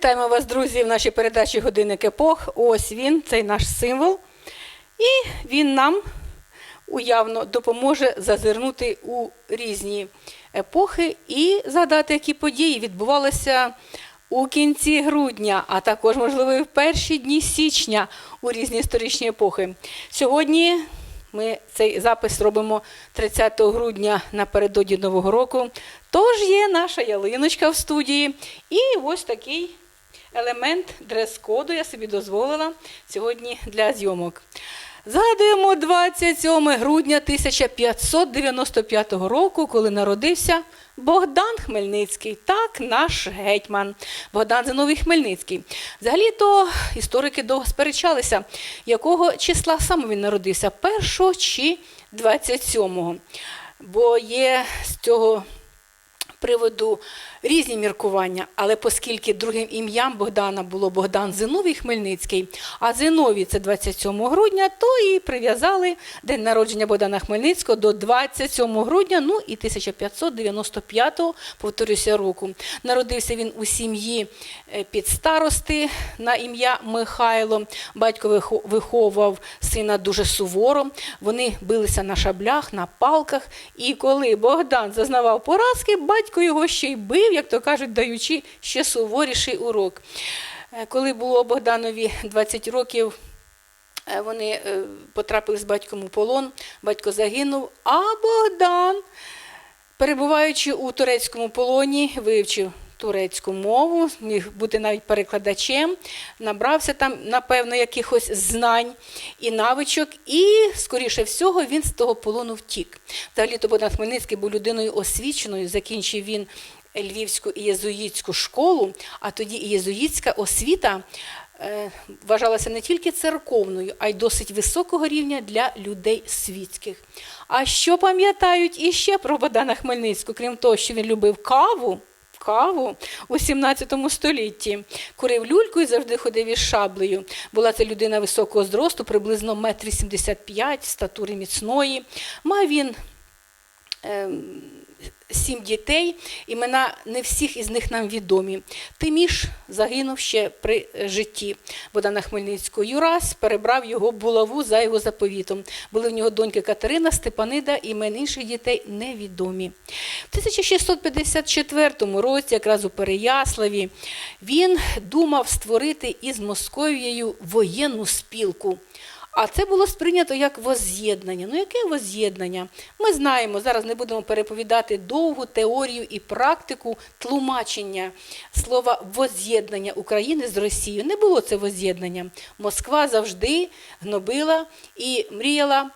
Вітаємо вас, друзі, в нашій передачі Годинник епох. Ось він, цей наш символ. І він нам уявно допоможе зазирнути у різні епохи і згадати, які події відбувалися у кінці грудня, а також, можливо, і в перші дні січня у різні історичні епохи. Сьогодні ми цей запис робимо 30 грудня напередодні Нового року. Тож є наша ялиночка в студії. І ось такий елемент дрес-коду я собі дозволила сьогодні для зйомок. Згадуємо 27 грудня 1595 року, коли народився Богдан Хмельницький, так, наш гетьман Богдан Зиновій Хмельницький. Взагалі-то історики довго сперечалися, якого числа саме він народився, 1 чи 27-го. Бо є з цього приводу різні міркування, але оскільки другим ім'ям Богдана було Богдан Зиновій Хмельницький, а Зиновій це 27 грудня, то і прив'язали день народження Богдана Хмельницького до 27 грудня, ну і 1595, повторюся, року. Народився він у сім'ї е, підстарости на ім'я Михайло. Батько виховував сина дуже суворо. Вони билися на шаблях, на палках. І коли Богдан зазнавав поразки, батько його ще й бив, як то кажуть, даючи ще суворіший урок. Е, Коли було Богданові 20 років, е, вони е, потрапили з батьком у полон, батько загинув, а Богдан, перебуваючи у турецькому полоні, вивчив турецьку мову, міг бути навіть перекладачем, набрався там, напевно, якихось знань і навичок, і, скоріше всього, він з того полону втік. Взагалі-то Богдан Хмельницький був людиною освіченою, закінчив він Львівську єзуїтську школу, а тоді і єзуїтська освіта е, вважалася не тільки церковною, а й досить високого рівня для людей світських. А що пам'ятають іще про Богдана Хмельницького, крім того, що він любив каву? Каву у 17 столітті. Курив люльку і завжди ходив із шаблею. Була це людина високого зросту, приблизно 1,85 м, статури міцної. Мав він ем, сім дітей, імена не всіх із них нам відомі. Тиміш загинув ще при житті Богдана Хмельницького. Юрась перебрав його булаву за його заповітом. Були в нього доньки Катерина, Степанида, імен інших дітей невідомі. В 1654 році, якраз у Переяславі, він думав створити із Московією воєнну спілку. А це було сприйнято як возз'єднання. Ну, яке возз'єднання? Ми знаємо, зараз не будемо переповідати довгу теорію і практику тлумачення слова возз'єднання України з Росією. Не було це возз'єднання. Москва завжди гнобила і мріяла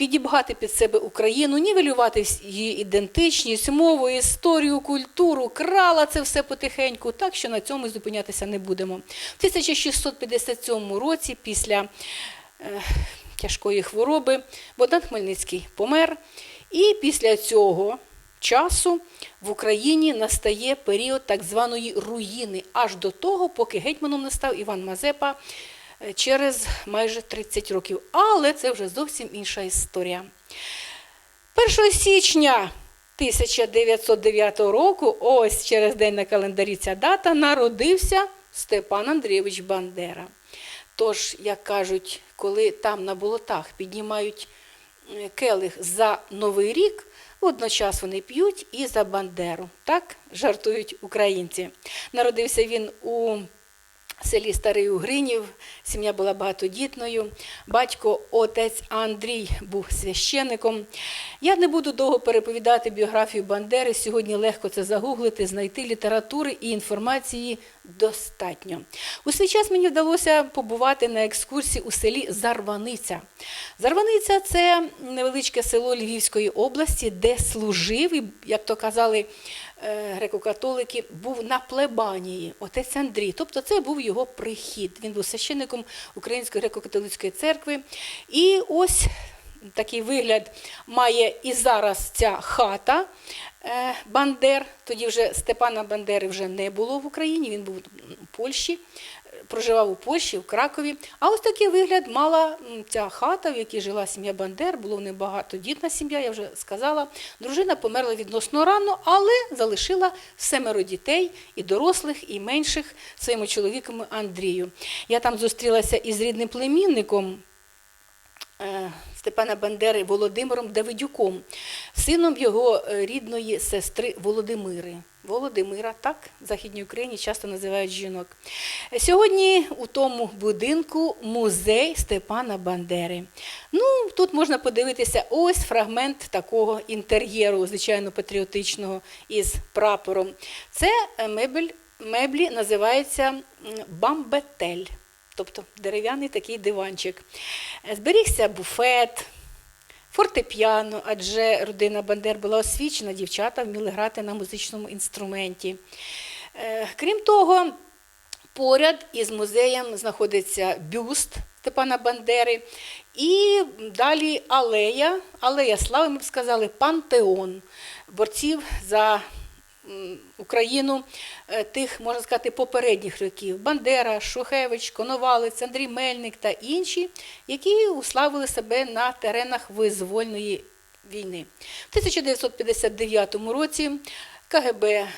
підібгати під себе Україну, нівелювати її ідентичність, мову, історію, культуру, крала це все потихеньку, так що на цьому зупинятися не будемо. В 1657 році, після тяжкої хвороби, Богдан Хмельницький помер, і після цього часу в Україні настає період так званої руїни, аж до того, поки гетьманом не став Іван Мазепа е, через майже 30 років. Але це вже зовсім інша історія. 1 січня 1909 року, ось через день на календарі ця дата, народився Степан Андрійович Бандера. Тож, як кажуть, коли там на болотах піднімають е, келих за Новий рік, водночас вони п'ють і за Бандеру. Так жартують українці. Народився він у селі Старий Угринів, сім'я була багатодітною. Батько, отець Андрій був священником. Я не буду довго переповідати біографію Бандери. Сьогодні легко це загуглити, знайти літератури і інформації достатньо. У свій час мені вдалося побувати на екскурсії у селі Зарваниця. Зарваниця це невеличке село Львівської області, де служив, як то казали греко-католики, був на плебанії, отець Андрій. Тобто це був його прихід. Він був священником Української греко-католицької церкви. І ось такий вигляд має і зараз ця хата е, Бандер. Тоді вже Степана Бандери вже не було в Україні, він був у Польщі, е, проживав у Польщі, в Кракові. А ось такий вигляд мала ця хата, в якій жила сім'я Бандер. Було в них багатодітна сім'я, я вже сказала. Дружина померла відносно рано, але залишила семеро дітей і дорослих, і менших своєму чоловікові Андрію. Я там зустрілася із рідним племінником. Степана Бандери Володимиром Давидюком, сином його е, рідної сестри Володимири. Володимира, так, в Західній Україні часто називають жінок. Сьогодні у тому будинку музей Степана Бандери. Ну, тут можна подивитися ось фрагмент такого інтер'єру, звичайно, патріотичного із прапором. Це е, мебель, меблі називається бамбетель тобто дерев'яний такий диванчик. Е, Зберігся буфет, фортепіано, адже родина Бандер була освічена, дівчата вміли грати на музичному інструменті. Е, Крім того, поряд із музеєм знаходиться бюст Степана Бандери. І далі алея, алея слави, ми б сказали, пантеон борців за Україну е, тих, можна сказати, попередніх років Бандера, Шухевич, Коновалець, Андрій Мельник та інші, які уславили себе на теренах визвольної війни. В 1959 році КГБ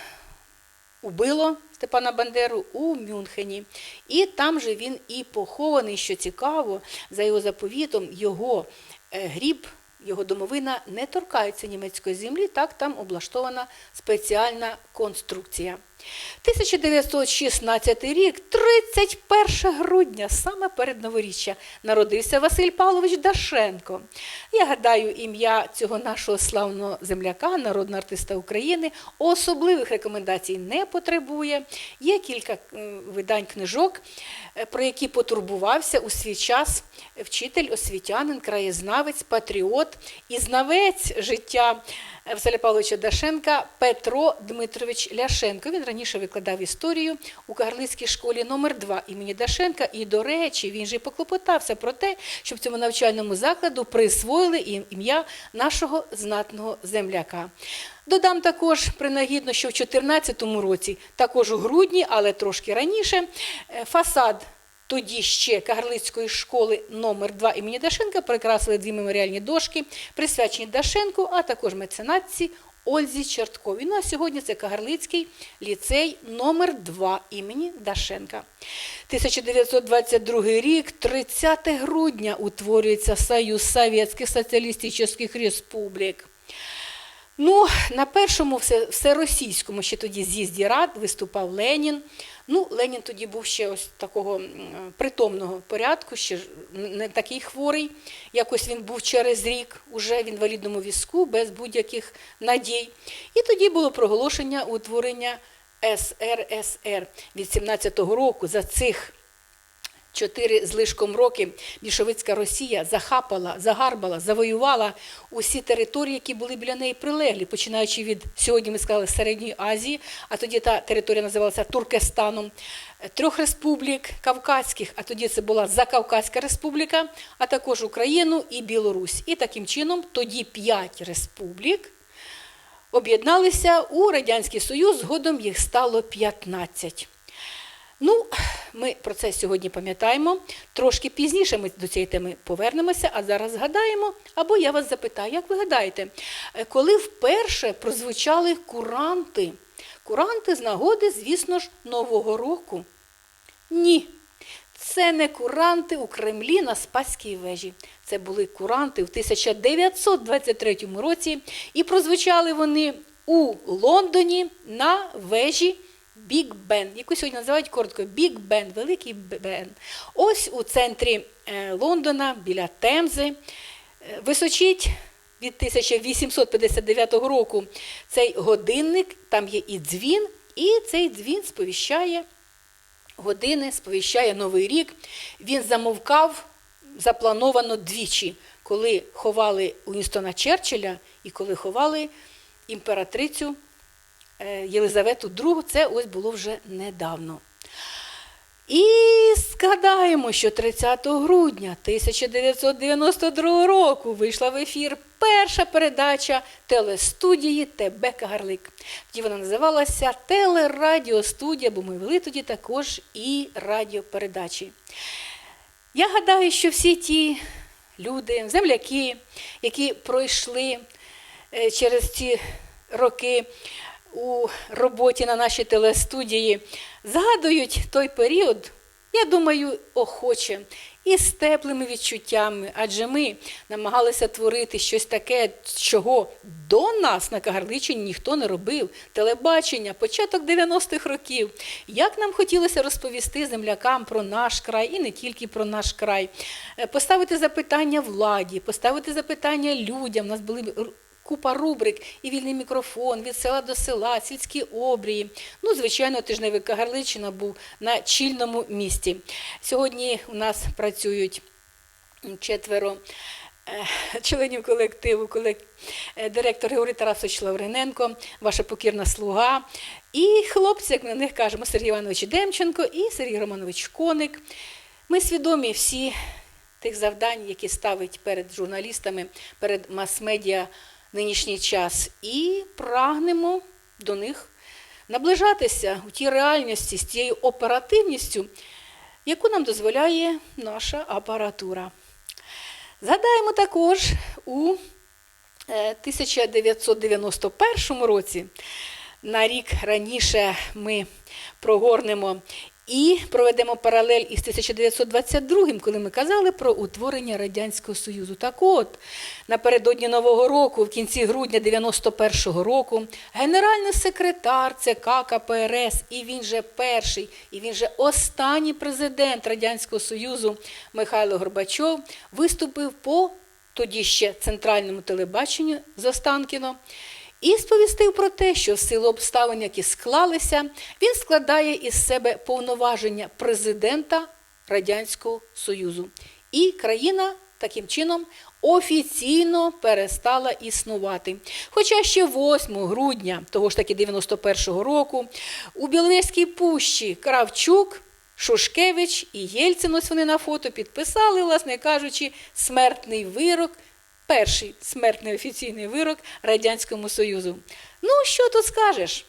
убило Степана Бандеру у Мюнхені. І там же він і похований, що цікаво, за його заповітом, його е, гріб, його домовина не торкаються німецької землі, так там облаштована спеціальна конструкція. 1916 рік, 31 грудня, саме перед новоріччя, народився Василь Павлович Дашенко. Я гадаю, ім'я цього нашого славного земляка, народного артиста України, особливих рекомендацій не потребує. Є кілька видань книжок, е, про які потурбувався у свій час вчитель, освітянин, краєзнавець, патріот і знавець життя Василя Павловича Дашенка Петро Дмитрович Ляшенко. Він раніше викладав історію у Кагарлицькій школі номер 2 імені Дашенка. І, до речі, він же й поклопотався про те, щоб цьому навчальному закладу присвоїли ім'я нашого знатного земляка. Додам також принагідно, що в 2014 році, також у грудні, але трошки раніше, е, фасад тоді ще Кагарлицької школи номер 2 імені Дашенка прикрасили дві меморіальні дошки, присвячені Дашенку, а також меценатці Ользі Чертковій. Ну а сьогодні це Кагарлицький ліцей номер 2 імені Дашенка. 1922 рік, 30 грудня, утворюється Союз Совєтських Соціалістичних Республік. Ну, на першому все- всеросійському ще тоді з'їзді рад виступав Ленін. Ну, Ленін тоді був ще ось такого притомного порядку, ще не такий хворий. Якось він був через рік уже в інвалідному візку, без будь-яких надій. І тоді було проголошення утворення СРСР від 17-го року за цих Чотири з лишком роки більшовицька Росія захапала, загарбала, завоювала усі території, які були біля неї прилеглі, починаючи від сьогодні ми сказали Середньої Азії, а тоді та територія називалася Туркестаном, трьох республік Кавказьких, а тоді це була Закавказька республіка, а також Україну і Білорусь. І таким чином тоді п'ять республік об'єдналися у Радянський Союз, згодом їх стало 15. Ну, ми про це сьогодні пам'ятаємо. Трошки пізніше ми до цієї теми повернемося, а зараз згадаємо. Або я вас запитаю, як ви гадаєте, е, коли вперше прозвучали куранти? Куранти з нагоди, звісно ж, Нового року. Ні. Це не куранти у Кремлі на Спаській вежі. Це були куранти в 1923 році, і прозвучали вони у Лондоні на вежі Біг Бен, яку сьогодні називають коротко Біг Бен, Великий Бен. Ось у центрі е, Лондона, біля Темзи, е, височить від 1859 року цей годинник, там є і дзвін, і цей дзвін сповіщає години, сповіщає Новий рік. Він замовкав заплановано двічі, коли ховали Уінстона Черчилля і коли ховали імператрицю Єлизавету II. Це ось було вже недавно. І згадаємо, що 30 грудня 1992 року вийшла в ефір перша передача телестудії ТБ Кагарлик. Тоді вона називалася Телерадіостудія, бо ми вели тоді також і радіопередачі. Я гадаю, що всі ті люди, земляки, які пройшли е, через ці роки у роботі на нашій телестудії, згадують той період, я думаю, охоче і з теплими відчуттями, адже ми намагалися творити щось таке, чого до нас на Кагарличині ніхто не робив. Телебачення, початок 90-х років. Як нам хотілося розповісти землякам про наш край і не тільки про наш край, Е, поставити запитання владі, поставити запитання людям. У нас були Купа рубрик і вільний мікрофон від села до села, сільські обрії. Ну, звичайно, тижневий Кагарличина був на чільному місці. Сьогодні у нас працюють четверо е, членів колективу, колек- е, директор Георгій Тарасович Лавриненко, ваша покірна слуга. І хлопці, як ми на них кажемо, Сергій Іванович Демченко і Сергій Романович Коник. Ми свідомі всі тих завдань, які ставить перед журналістами, перед мас-медіа нинішній час, і прагнемо до них наближатися у тій реальності з тією оперативністю, яку нам дозволяє наша апаратура. Згадаємо також у е, 1991 році, на рік раніше ми прогорнемо і проведемо паралель із 1922, коли ми казали про утворення Радянського Союзу. Так от, напередодні Нового року, в кінці грудня 91-го року, генеральний секретар ЦК КПРС, і він же перший, і він же останній президент Радянського Союзу Михайло Горбачов виступив по тоді ще центральному телебаченню з Останкіно і сповістив про те, що в силу обставин, які склалися, він складає із себе повноваження президента Радянського Союзу. І країна таким чином офіційно перестала існувати. Хоча ще 8 грудня того ж таки 91-го року у Біловезькій пущі Кравчук Шушкевич і Єльцин, ось вони на фото підписали, власне кажучи, смертний вирок, перший смертний офіційний вирок Радянському Союзу. Ну, що тут скажеш?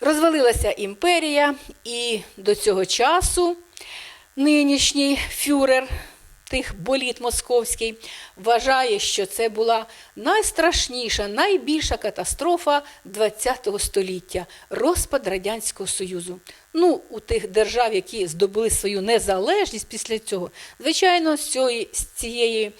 Розвалилася імперія, і до цього часу нинішній фюрер тих боліт московський вважає, що це була найстрашніша, найбільша катастрофа ХХ століття розпад Радянського Союзу. Ну, у тих держав, які здобули свою незалежність після цього, звичайно, з цієї, з цієї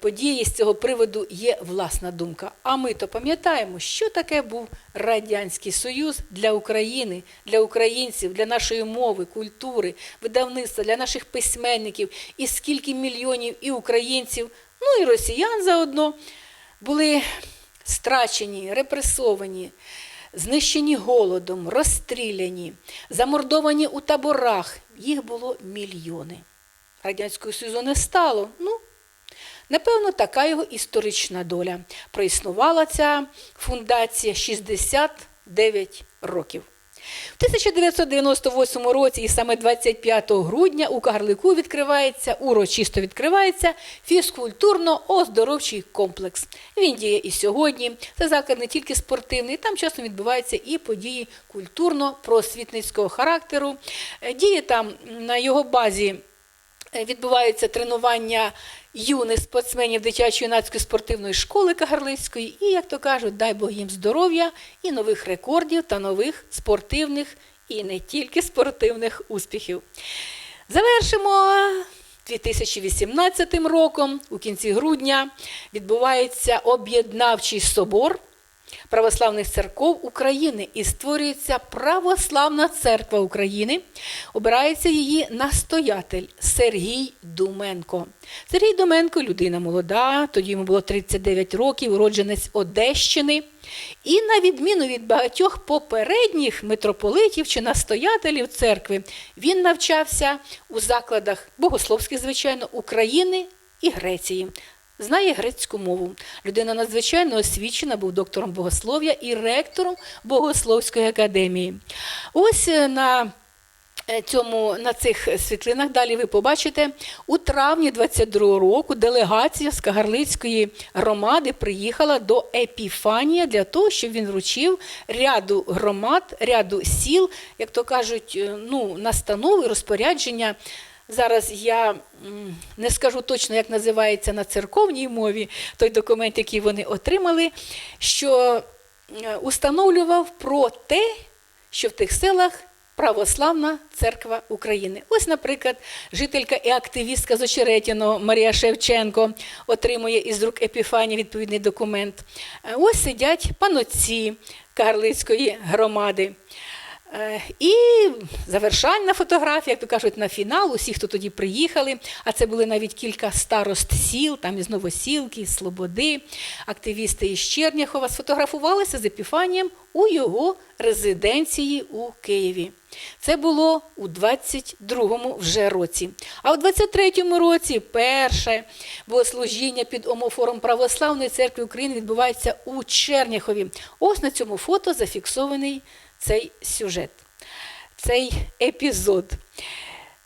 події, з цього приводу є власна думка. А ми то пам'ятаємо, що таке був Радянський Союз для України, для українців, для нашої мови, культури, видавництва, для наших письменників, і скільки мільйонів і українців, ну і росіян заодно були страчені, репресовані, знищені голодом, розстріляні, замордовані у таборах. Їх було мільйони. Радянського Союзу не стало. Ну, Напевно, така його історична доля. Проіснувала ця фундація 69 років. В 1998 році, і саме 25 грудня, у Кагарлику відкривається, урочисто відкривається фізкультурно-оздоровчий комплекс. Він діє і сьогодні. Це заклад не тільки спортивний, там часом відбуваються і події культурно-просвітницького характеру. Діє там на його базі відбуваються тренування юних спортсменів дитячо-юнацької спортивної школи Кагарлицької. І, як то кажуть, дай Бог їм здоров'я і нових рекордів та нових спортивних і не тільки спортивних успіхів. Завершимо 2018 роком, у кінці грудня, відбувається об'єднавчий собор православних церков України і створюється Православна церква України. Обирається її настоятель Сергій Думенко. Сергій Думенко людина молода, тоді йому було 39 років, уродженець Одещини. І на відміну від багатьох попередніх митрополитів чи настоятелів церкви, він навчався у закладах богословських, звичайно, України і Греції. Знає грецьку мову. Людина надзвичайно освічена, був доктором богослов'я і ректором Богословської академії. Ось е, на е, цьому на цих світлинах далі ви побачите у травні 22-го року делегація з Кагарлицької громади приїхала до Епіфанія для того, щоб він вручив ряду громад, ряду сіл, як то кажуть, е, ну, настанови, розпорядження. Зараз я не скажу точно, як називається на церковній мові той документ, який вони отримали, що е, установлював про те, що в тих селах Православна церква України. Ось, наприклад, жителька і активістка з Очеретяного Марія Шевченко отримує із рук Епіфанії відповідний документ. Е, Ось сидять панотці Кагарлицької громади. Е, І завершальна фотографія, як то кажуть, на фінал, усі, хто тоді приїхали, а це були навіть кілька старост сіл, там із Новосілки, із Слободи, активісти із Черняхова, сфотографувалися з Епіфанієм у його резиденції у Києві. Це було у 22-му вже році. А у 23-му році перше богослужіння під омофором Православної церкви України відбувається у Черняхові. Ось на цьому фото зафіксований цей сюжет, цей епізод.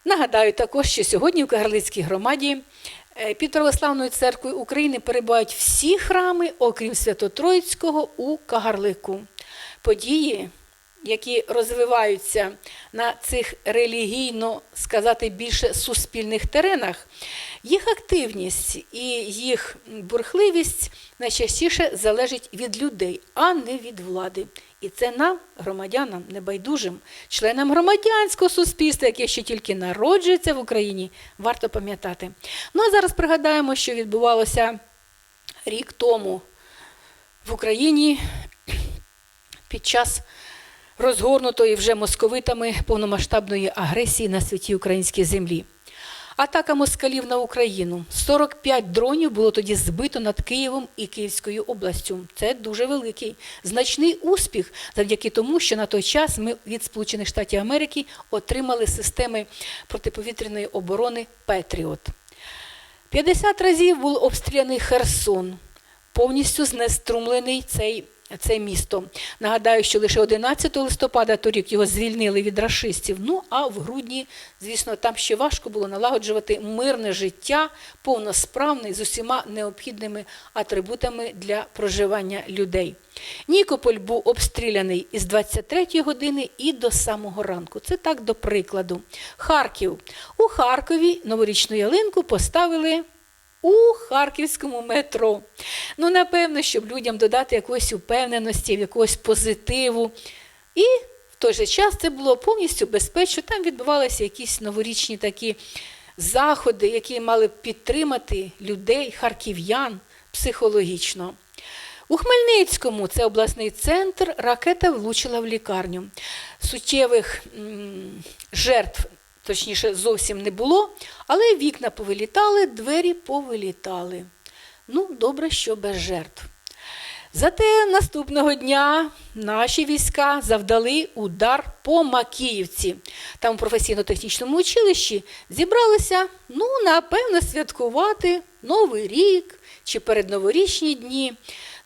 Нагадаю також, що сьогодні в Кагарлицькій громаді е, під Православною церквою України перебувають всі храми, окрім Свято-Троїцького у Кагарлику. Події, які розвиваються на цих релігійно сказати більше суспільних теренах, їх активність і їх бурхливість найчастіше залежить від людей, а не від влади. І це нам, громадянам, небайдужим, членам громадянського суспільства, яке ще тільки народжується в Україні, варто пам'ятати. Ну а зараз пригадаємо, що відбувалося рік тому в Україні під час розгорнутої вже московитами повномасштабної агресії на святій українській землі. Атака москалів на Україну. 45 дронів було тоді збито над Києвом і Київською областю. Це дуже великий, значний успіх завдяки тому, що на той час ми від Сполучених Штатів Америки отримали системи протиповітряної оборони Петріот. 50 разів був обстріляний Херсон, повністю знеструмлений цей. Це місто. Нагадаю, що лише 11 листопада торік його звільнили від рашистів. Ну а в грудні, звісно, там ще важко було налагоджувати мирне життя, повносправне з усіма необхідними атрибутами для проживання людей. Нікополь був обстріляний із 23-ї години і до самого ранку. Це так до прикладу. Харків. У Харкові новорічну ялинку поставили у харківському метро. Ну, напевно, щоб людям додати якоїсь упевненості, якогось позитиву. І в той же час це було повністю безпечно. Там відбувалися якісь новорічні такі заходи, які мали підтримати людей, харків'ян психологічно. У Хмельницькому, це обласний центр, ракета влучила в лікарню. Суттєвих жертв точніше, зовсім не було, але вікна повилітали, двері повилітали. Ну, добре, що без жертв. Зате наступного дня наші війська завдали удар по Макіївці. Там у професійно-технічному училищі зібралися, ну, напевно, святкувати Новий рік чи передноворічні дні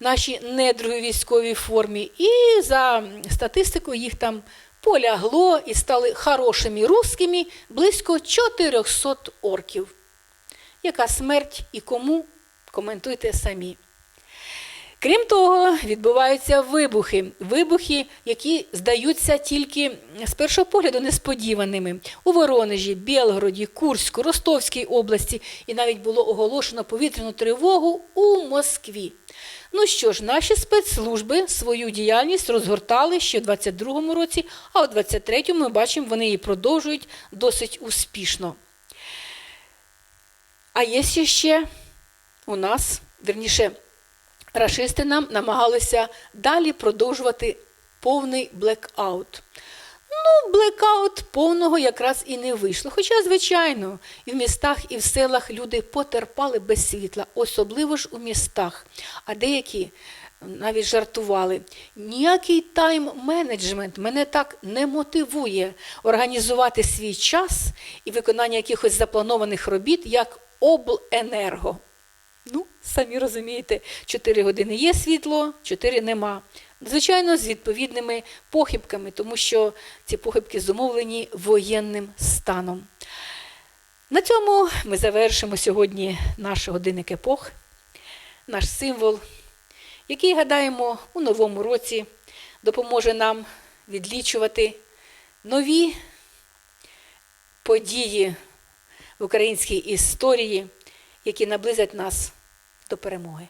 наші недруги військовій формі. І за статистикою їх там полягло і стали хорошими русскими близько 400 орків. Яка смерть і кому? Коментуйте самі. Крім того, відбуваються вибухи. Вибухи, які здаються тільки з першого погляду несподіваними. У Воронежі, Білгороді, Курську, Ростовській області і навіть було оголошено повітряну тривогу у Москві. Ну що ж, наші спецслужби свою діяльність розгортали ще в 22-му році, а у 23-му ми бачимо, вони її продовжують досить успішно. А є ще у нас, верніше, рашисти нам намагалися далі продовжувати повний блекаут. Ну, блекаут повного якраз і не вийшло. Хоча, звичайно, і в містах, і в селах люди потерпали без світла, особливо ж у містах. А деякі навіть жартували. Ніякий тайм-менеджмент мене так не мотивує організувати свій час і виконання якихось запланованих робіт як обленерго. Ну, самі розумієте, 4 години є світло, 4 нема. Звичайно, з відповідними похибками, тому що ці похибки зумовлені воєнним станом. На цьому ми завершимо сьогодні наш годинник епох, наш символ, який, гадаємо, у новому році допоможе нам відлічувати нові події в українській історії, які наблизять нас до перемоги.